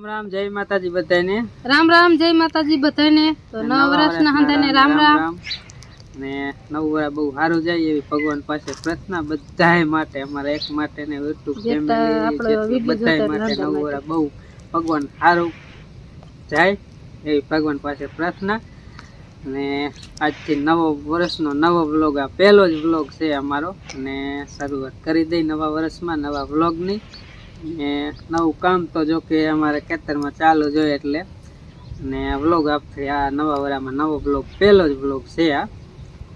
રામ રામ જય માતાજી બધાને રામ રામ જય માતાજી બધાને તો નવ વર્ષના હંધાને રામ રામ ને નવ વર્ષ બહુ સારું જાય એવી ભગવાન પાસે પ્રાર્થના બધાય માટે અમારા એક માટે ને યુટ્યુબ ફેમિલી બધાય માટે નવ વર્ષ બહુ ભગવાન સારું જાય એવી ભગવાન પાસે પ્રાર્થના. ને આજથી નવો વર્ષનો નવો વ્લોગ આ પહેલો જ વ્લોગ છે અમારો. અને શરૂઆત કરી દઈ નવા વર્ષમાં નવા વ્લોગની. ને નવું કામ તો જો કે અમારે ખેતરમાં ચાલુ જોઈએ એટલે. ને વ્લોગ આપણે આ નવા વરામાં નવો બ્લોગ પહેલો જ વ્લોગ છે આ.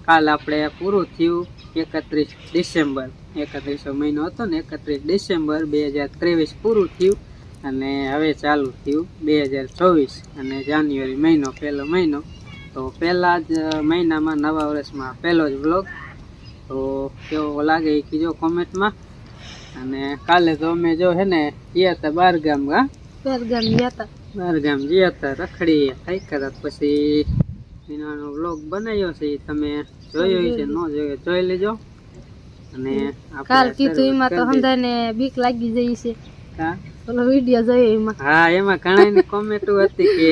કાલ આપણે પૂરું થયું એકત્રીસ ડિસેમ્બર. એકત્રીસો મહિનો હતો ને, એકત્રીસ ડિસેમ્બર બે હજાર ત્રેવીસ પૂરું થયું અને હવે ચાલુ થયું બે હજાર ચોવીસ અને જાન્યુઆરી મહિનો, પહેલો મહિનો. તો પહેલાં જ મહિનામાં નવા વર્ષમાં પહેલો જ બ્લોગ તો કેવો લાગે એ કીજો કોમેન્ટમાં અને કાલે તો અમે જો હે ને ગયા હતા બાર ગામ ગા. ગામ ગયા હતા બાર ગામ ગયા હતા રખડી થઈ કરત પછી એનાનો વ્લોગ બનાવ્યો છે તમે જોયો છે ન જોયો જોઈ લેજો. અને કાલ કીધું એમાં તો કરી બીક લાગી જઈ છે. હા? ઓલો વીડિયો જોયો એમાં. હા એમાં ઘણા કોમેન્ટો હતી કે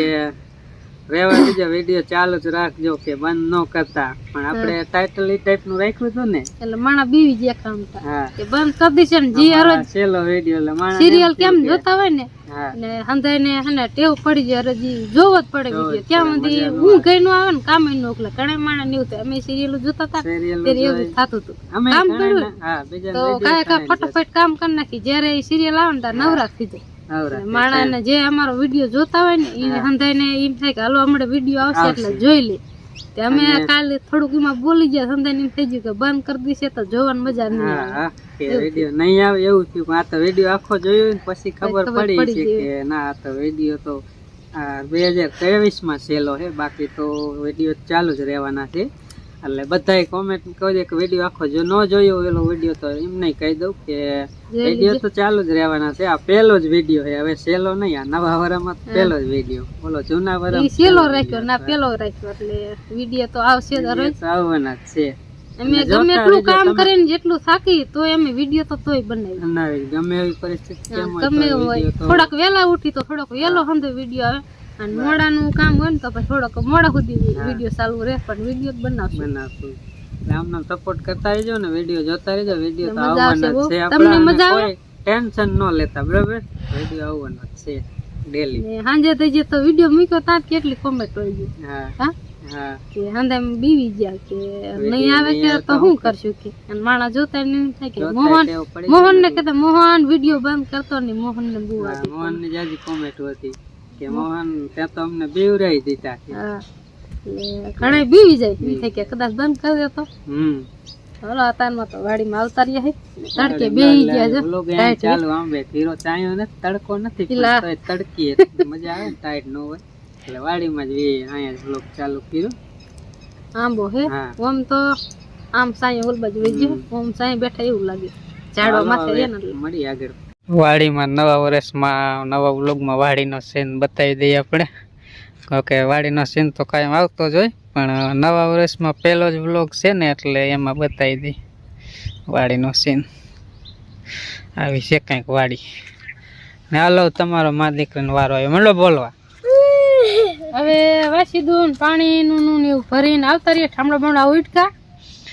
રેવા દીજો વીડિયો ચાલુ જ રાખજો કે બંધ ન કરતા. પણ આપણે ટાઇટલ એ ટાઈપનું રાખ્યું હતું ને? એટલે માણા બીવી ગયા કામતા કે બંધ કરી દેશે ને જી હરોજ. છેલ્લો વીડિયો એટલે માણા સિરિયલ કેમ જોતા હોય ને? હા. ને હને ટેવ પડી જાય હજી જોવો જ પડે વીડિયો ત્યાં સુધી હું ગઈ નું આવે ને કામનું એટલે ઘણા માણા નહીં થાય. અમે સિરિયલ જોતા હતા સિરિયલ ત્યારે એવું થતું હતું. કામ કર્યું. ના- બીજા તો કાંઈ કાંઈ ફટાફટ કામ કરી નાખી. જ્યારે સિરિયલ આવે ને ત્યારે નવરાશ થઈ જાય. માણસને જે અમારો વીડિયો જોતા હોય ને એને હંધાઈને એમ થાય કે હાલો હમણાં વીડિયો આવશે એટલે જોઈ લે. તે અમે કાલે થોડુંક એમાં બોલી ગયા હંધાઈને એમ થઈ ગયું કે બંધ કરી દેશે તો જોવાની મજા નહીં આવે. વીડિયો નહીં આવે એવું થયું. આ તો વીડિયો આખો જોયો ને પછી ખબર પડી પડી છે કે ના આ તો વીડિયો તો બે હજાર ત્રેવીસમાં છેલ્લો છે. બાકી તો વીડિયો ચાલુ જ રહેવાના છે. એટલે બધાય કોમેન્ટ કહી દે કે વીડિયો આખો જો ન જોયો એલો વીડિયો તો એમ નહીં કહી દઉં કે વીડિયો તો ચાલુ જ રહેવાના છે. આ પહેલો જ વીડિયો છે. હવે સેલો નહીં આ નવા વરામાં પહેલો જ વીડિયો બોલો જૂના વરા સેલો રાખ્યો ના પેલો રાખ્યો એટલે વીડિયો તો આવશે જ રોજ આવવાના જ છે. અમે ગમે એટલું કામ કરીને જેટલું થાકી તોય અમે વીડિયો તો તોય બનાવી બનાવી ગમે એવી પરિસ્થિતિ ગમે તો તો થોડાક વેલા ઉઠી તો થોડોક વેલો સમજો વીડિયો આવે. અને મોડાનું કામ હોય ને તો પછી થોડોક મોડા સુધી વીડિયો ચાલુ રહે પણ વીડિયો જ બનાવશું. બનાવશું. આમને સપોર્ટ કરતા રહેજો ને વીડિયો જોતા રહેજો. વીડિયો તો આવવાનો જ છે તમને મજા આવે? ટેન્શન ન લેતા બરાબર? વીડિયો આવવાનો જ છે ડેલી સાંજે થઈ જાય તો વીડિયો મૂક્યો ત્યાં કેટલી કોમેન્ટ હોય ગઈ? હા હા? હા. કે હાંધે બીવી ગયા કે નહીં આવે કે તો શું કરશું કે? અને જોતા એને થાય કે મોહન મોહન ને કહેતા મોહન વીડિયો બંધ કરતો નહીં. મોહન ને બહુ મોહન ને જાજી કોમેન્ટ હતી. કે મોહન ત્યાં તો અમને બીવરાઈ દીધા કે ઘણા બીવી જાય. થાય કે કદાચ બંધ કરી દેતો હમ. હલો અતારમાં તો વાડીમાં આવતા રહ્યા હે. તડકે બેહી ગયા છે. ટાઈટ ચાલુ આંબે. ધીરો ચાયો ને તડકો નથી પેલા- તડકી મજા આવે ને? ટાઈટ ન હોય. એટલે વાડીમાં જ વી અહીંયા જ વ્લોગ ચાલુ કર્યો. આંબો હે. ઓમ તો આમ સાંય ઓલ બાજુ વહી ગયો ઓમ સાંય બેઠા એવું લાગે. ઝાડવા માથે રહે ને મળી આગળ. વાડીમાં નવા વર્ષમાં, નવા વ્લોગમાં વાડીનો સીન બતાવી દઈએ આપણે. ઓકે, વાડીનો સીન તો કાયમ આવતો જ હોય, પણ નવા વર્ષમાં પહેલો જ વ્લોગ છે ને, એટલે એમાં બતાવી દઈ વાડીનો સીન આવી છે કંઈક વાડી. ને હાલો, તમારો મા દીકરીનો વારો આવ્યો. મંડો બોલવા. હવે વાસી દૂધ પાણીનું એવું ભરીને આવતા રહીએ. ઠામડા બમડા ઉઠકા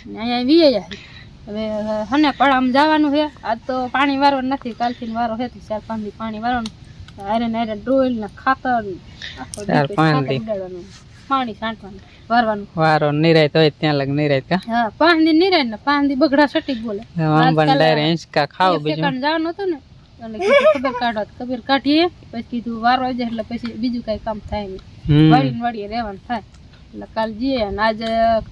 અહીંયા વીએ જાય. હવે હને પડામ જવાનું છે. આજ તો પાણી વારવાનું નથી કાલથી વારો છે ચાર પાંચ દી પાણી વારવાનું. આયરન આયરન ડોલ ને ખાતર ચાર પાંચ દી. પાણી છાંટવાનું વારવાનું. વારો નિરાય તો ત્યાં લગ નિરાય કા? હા પાંચ દી નિરાય ને પાંચ દી બગડા સટી બોલે. ડાયરે ખાવ બીજું. જવાનું હતું ને એટલે ખબર કાઢો ખબર કાઢીએ. પછી કીધું વારો આવી જાય એટલે પછી બીજું કઈ કામ થાય નહીં. વાળીને વાળીએ રહેવાનું થાય. એટલે કાલ જઈએ અને આજે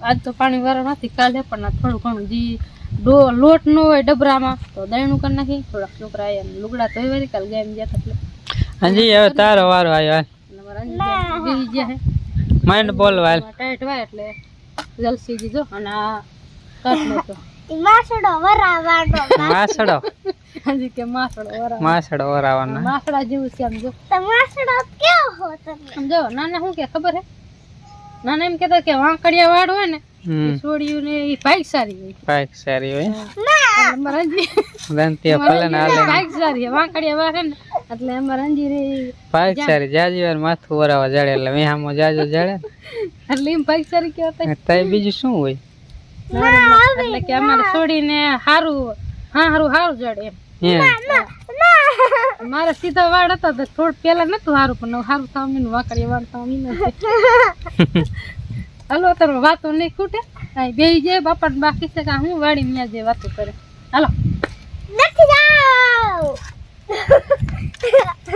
આજ તો પાણી વાળો નથી કાલે પણ થોડું ઘણું જે લોટ ન હોય ડબરામાં તો દહીંનું કરી નાખી થોડાક છોકરા આવ્યા ને લુગડા ધોઈ વાળી કાલ ગયા ગયા હતા એટલે. હજી હવે તારો વારો આવ્યો હાલ. એટલે મારા અંજી બેસી ગયા હે. માંડ બોલવા હાલ. ટાઈટ હોય એટલે જલસી દીધો અને આ કાટ નતો માસડો હજી કે માસડો વરા માસડો વરાવાના. માસડા જેવું છે આમ જો. આમ જો નાના શું કે ખબર હે? નાના એમ કેતા કે વાંકડિયા વાળ હોય ને હમ છોડ્યું ને એ ભાઈ સારી હોય. પાક સારી હોય. એટલે હાલે. ભાઈ સારી હોય વાંકડિયા વાળ ને. એટલે અમારે અંજીરી પાક સારી જાજી વાર માથું વરાવા જડે એટલે જાજો જડે. એટલે એમ પૈસા સારી તઈ બીજું શું હોય? એટલે કે અમારે છોડીને હારું હા હારું હારું જડે એમ. એમ. મારે સીધા વાળ હતા તો થોડું પેલા નતું હારું પણ હારું થાવ મીનું વાકડી વાળ થવા મીનું હાલો તારો વાતો નહીં ખૂટે. આ બે જે બાપા બાકી છે કે હું વાડી ત્યાં જે વાતો કરે. હાલો. નથી જાઓ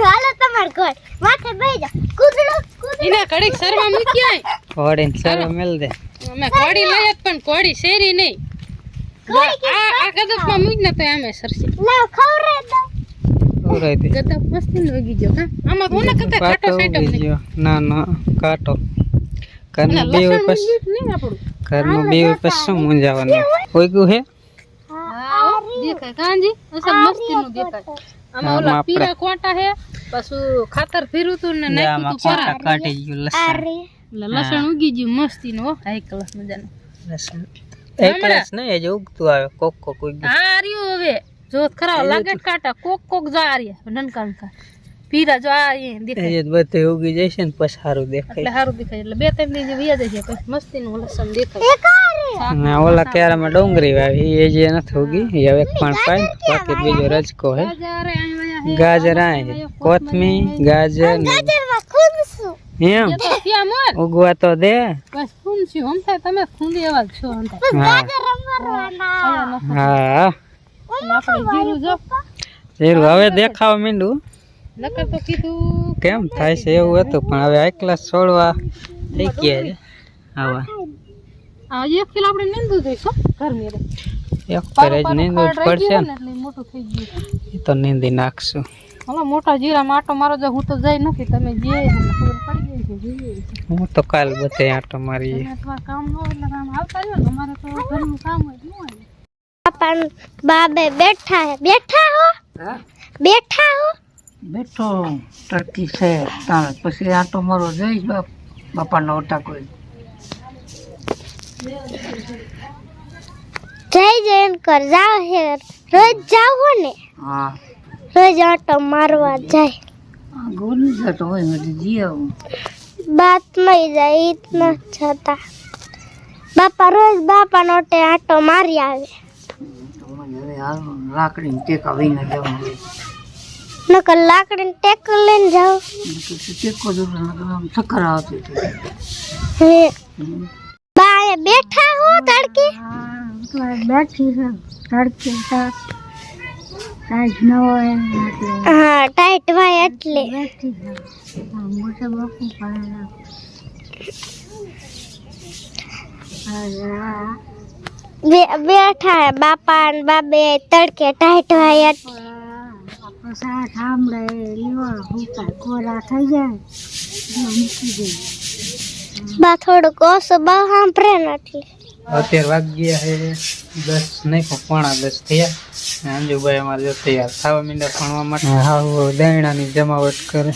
હાલો તમાર ઘર માથે બેહી જા કૂદડો કૂદડો. એને ઘડીક સરવા મૂકી આય કોડી સર્વ મેલ દે. અમે કોડી લઈ પણ કોડી શેરી નહીં. આ આ ગદપમાં મૂકી ને તો અમે સરસી. લાવ ખવરે દો. ઓરાઈ દે. ગદપ મસ્તી લાગી ગયો હા? આમાં કોને કતા કાટો સાઈટમ નહીં? ગયો. ના ના કાંટો. ઘરનું બે લસણ પછી ઉગ્યું નહીં આપણું ઘરનું બે પછી શું મૂંઝાવાનું ઉગ્યું હે હા હો, દેખાય કાંજી અસલ મસ્તી નું દેખાય આમાં ઓલા આમાં પીરા કોટા હે પાછું ખાતર ફેર્યું તું ને નાખ્યું આમાં તું પરા કોટા કાઢી ગયું લસણ અરે એટલે લસણ ઉગી ગયું મસ્તી નું હાઈ ક્લાસ મજાનું લસણ એક રસ નહીં હજી ઉગતું આવે કોક કોક ઉગ્યું આ રહ્યું હવે જો ખરા લાગે જ કાંટા કોક કોક જો આ રહ્યા નનકા નનકા પીરા જો આ દેખાય. એ બધે ઉગી જશે ને પછી સારું એટલે સારું દેખાય. એટલે બે ત્રણ દિવસ વ્યાજ છે પછી મસ્તી નું લસણ દેખાય ના ઓલા ક્યારામાં ડુંગળી વાવી એ જે નથી ઉગી એ હવે પણ પાઈ બાકી બીજો રજકો હે. ગાજર આય વયા ગાજર કોથમી ગાજર એમ? ત્યાં મોર. ઉગવા તો દે. બસ ખૂંદશું. હમ થાય તમે ખૂંદી એવા છો હમ થાય. હા. રમવાના. અહીંયા હા. જીરું જો. જીરું હવે દેખાવ માંડ્યું. નકર તો કીધું કેમ થાય છે એવું હતું? પણ હવે એક ક્લાસ છોડવા થઈ ગયા છે. આવા. આ એક કિલો આપણે નીંદવું જોઈશું ગરમી રે એક પર જ નીંદવું જ પડશે ને. એટલે ઈ મોટું થઈ ગયું. એ તો નીંદી નાખશું. હાલો મોટા જીરા માટો મારો જો હું તો જઈ નથી. તમે જે ખબર પડી ગઈ છે જોઈએ. છે. હું તો કાલ બધે આંટો મારી તમે તમારે કામ ન હોય એટલે કામ આવતા રહ્યો ને. અમારે તો ઘરનું કામ હોય ન હોય. પાપા બાબે બેઠા હે. બેઠા હો? બેઠા હો? બેઠો ટર્કી છે તાણ. પછી આંટો મારો જઈશ બાપ બાપાનો ઓટા કોઈ જય કર જાવ હે રોજ જાવ હો ને? હા. રોજ આટો મારવા જાય. ગોલી જતો હોય હજી જી આવું. બાત મઈ જાય ઇતના છતા બાપા રોજ બાપા નોટે આટો મારી આવે. રાખડી ટેકા વિના જવાનું. નકર લાકડીને ટેક લઈને જાવ ટેકો આમ ચક્કર આવતી હે બા અહીંયા બેઠા હો તડકે બેઠી છે તડકે સાઈઝ ન હોય એટલે હા ટાઈટ ભાઈ એટલે બેઠી છે મોટા બાપુ બે- બેઠા હે બાપા ને બાબે તડકે ટાઈટ ભાઈ એટલે આપણો સાથ સાંભળે લીવા ભૂકા કોરા થઈ જાય મૂકી દે બા થોડુંક ઓછું બહુ સાંભળે અત્યારે વાગ્યા છે દસ નહીં પણ દસ થયા. અંજુભાઈ અમારે જો તૈયાર થવા મીંડા ભણવા માટે. હાવ દૈણાની જમાવટ કરે.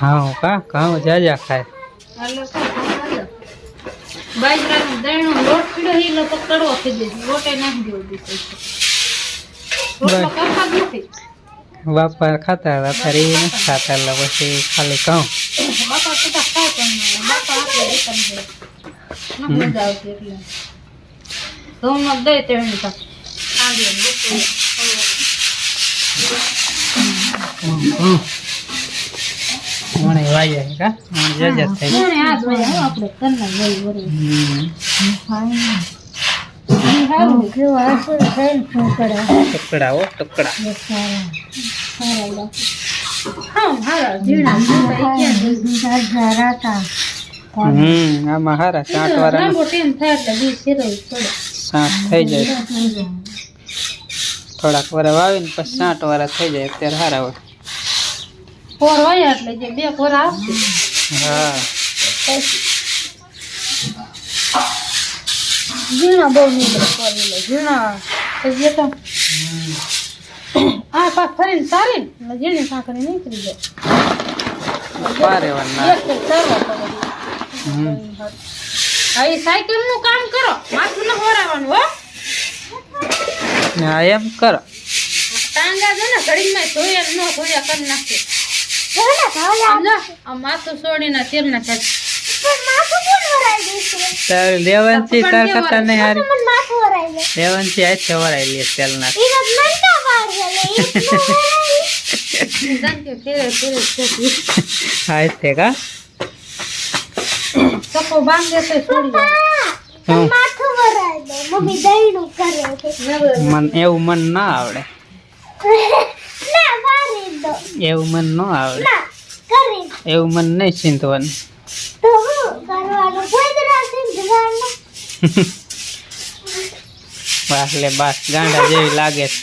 ઘઉં કા? ઘઉં જાજા ખાય. બાજરાનું દળનું લોટ પીડ્યો ઈ લોકો કડવો થઈ જાય. લોટે નાખી દેવો દીધો બાપા ખાતા હતા અત્યારે નથી ખાતા એટલે પછી ખાલી કહું. બાપા ખાય પણ બાપા આપણે મજા આવતી એટલે. બપોરે મને વાય કા? મને થાય. કોણે હાથ વાયા હો આપણે કરના લઈ વળી હમ. સારું કેવો હશે થઈને કરે ટુકડા. ઓ ટુકડા હા હારા જીણા જીણા ક્યાં હમ આમાં હારા સાઠ વાળા થાય એટલે બી સાઠ થઈ જાય. થોડાક વાર વાવીને પછી સાઠ વાળા થઈ જાય અત્યારે હારા હોય. ફોર હોય એટલે જે બે ફોર આવશે. હા. ઝીણા બહુ નીકળે ફોર વ્હીલર ઝીણા. ગયા તો આ પાક ફરીને સારી ને ઝીણી સાંકળી નીકળી જાય. પારે વાર એક સારવા હમ. હવે સાયકલનું કામ કરો. માથું ન હોરાવાનું હો. હા એમ કરો. ટાંગા છે ને ઘડીમાં ધોયા ન ધોયા કરી નાખે. આ માથું છોડીને તેલ નાખે પણ માથું કોણ વરાઈ દેશે? તાર લેવનથી તાર કરતા નહીં હારી. મને માથું વરાઈ દે. લેવનથી હાથે વરાઈ લે તેલ છે લે ઈ કારણ કે ફેરે ફેરે ફેરે. હાથે કા? ચપ્પો બાંધે તો છોડી માથું વરાઈ દે. મમ્મી દઈનું કરે છે. મન એવું મન ના આવડે. ના વારી દો. એવું મન ન આવે. એવું મન નહીં ચીંધવાનું તો હું કરવાનું? ગોદરા સિંધવાનું. બાસ લે બાસ ગાંડા જેવી લાગે છે.